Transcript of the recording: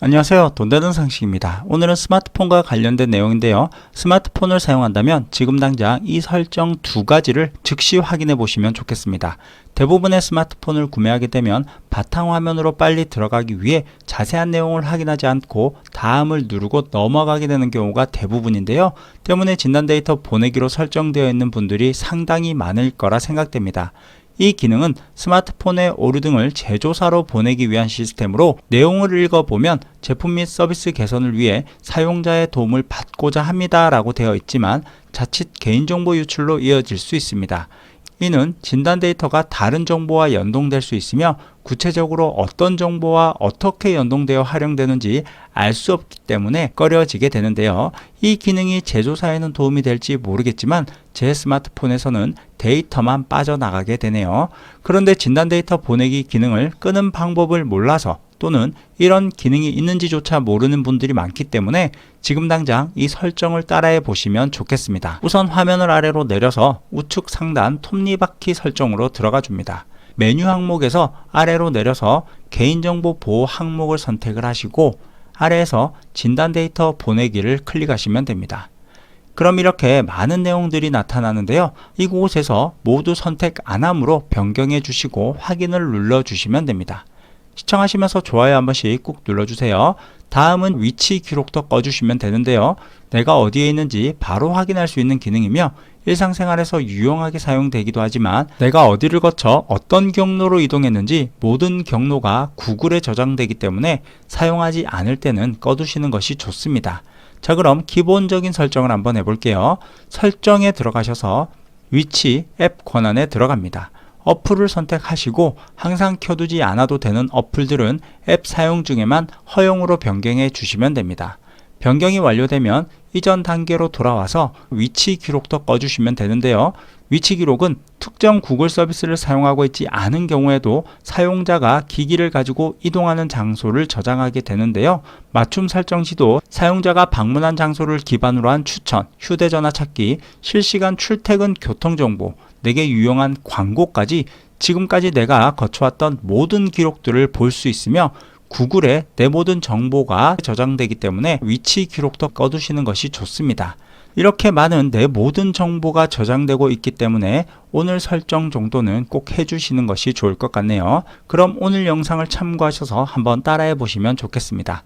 안녕하세요. 돈 되는 상식입니다. 오늘은 스마트폰과 관련된 내용인데요. 스마트폰을 사용한다면 지금 당장 이 설정 두 가지를 즉시 확인해 보시면 좋겠습니다. 대부분의 스마트폰을 구매하게 되면 바탕화면으로 빨리 들어가기 위해 자세한 내용을 확인하지 않고 다음을 누르고 넘어가게 되는 경우가 대부분인데요. 때문에 진단 데이터 보내기로 설정되어 있는 분들이 상당히 많을 거라 생각됩니다. 이 기능은 스마트폰의 오류 등을 제조사로 보내기 위한 시스템으로 내용을 읽어보면 제품 및 서비스 개선을 위해 사용자의 도움을 받고자 합니다 라고 되어 있지만 자칫 개인정보 유출로 이어질 수 있습니다. 이는 진단 데이터가 다른 정보와 연동될 수 있으며 구체적으로 어떤 정보와 어떻게 연동되어 활용되는지 알 수 없기 때문에 꺼려지게 되는데요. 이 기능이 제조사에는 도움이 될지 모르겠지만 제 스마트폰에서는 데이터만 빠져나가게 되네요. 그런데 진단 데이터 보내기 기능을 끄는 방법을 몰라서 또는 이런 기능이 있는지조차 모르는 분들이 많기 때문에 지금 당장 이 설정을 따라해 보시면 좋겠습니다. 우선 화면을 아래로 내려서 우측 상단 톱니바퀴 설정으로 들어가 줍니다. 메뉴 항목에서 아래로 내려서 개인정보 보호 항목을 선택을 하시고 아래에서 진단 데이터 보내기를 클릭하시면 됩니다. 그럼 이렇게 많은 내용들이 나타나는데요. 이곳에서 모두 선택 안 함으로 변경해 주시고 확인을 눌러 주시면 됩니다. 시청하시면서 좋아요 한 번씩 꾹 눌러주세요. 다음은 위치 기록도 꺼주시면 되는데요. 내가 어디에 있는지 바로 확인할 수 있는 기능이며 일상생활에서 유용하게 사용되기도 하지만 내가 어디를 거쳐 어떤 경로로 이동했는지 모든 경로가 구글에 저장되기 때문에 사용하지 않을 때는 꺼두시는 것이 좋습니다. 자 그럼 기본적인 설정을 한번 해볼게요. 설정에 들어가셔서 위치 앱 권한에 들어갑니다. 어플을 선택하시고 항상 켜두지 않아도 되는 어플들은 앱 사용 중에만 허용으로 변경해 주시면 됩니다. 변경이 완료되면 이전 단계로 돌아와서 위치 기록도 꺼주시면 되는데요. 위치 기록은 특정 구글 서비스를 사용하고 있지 않은 경우에도 사용자가 기기를 가지고 이동하는 장소를 저장하게 되는데요. 맞춤 설정 시도 사용자가 방문한 장소를 기반으로 한 추천, 휴대전화 찾기, 실시간 출퇴근 교통정보, 내게 유용한 광고까지 지금까지 내가 거쳐왔던 모든 기록들을 볼 수 있으며 구글에 내 모든 정보가 저장되기 때문에 위치 기록도 꺼두시는 것이 좋습니다. 이렇게 많은 내 모든 정보가 저장되고 있기 때문에 오늘 설정 정도는 꼭 해주시는 것이 좋을 것 같네요. 그럼 오늘 영상을 참고하셔서 한번 따라해 보시면 좋겠습니다.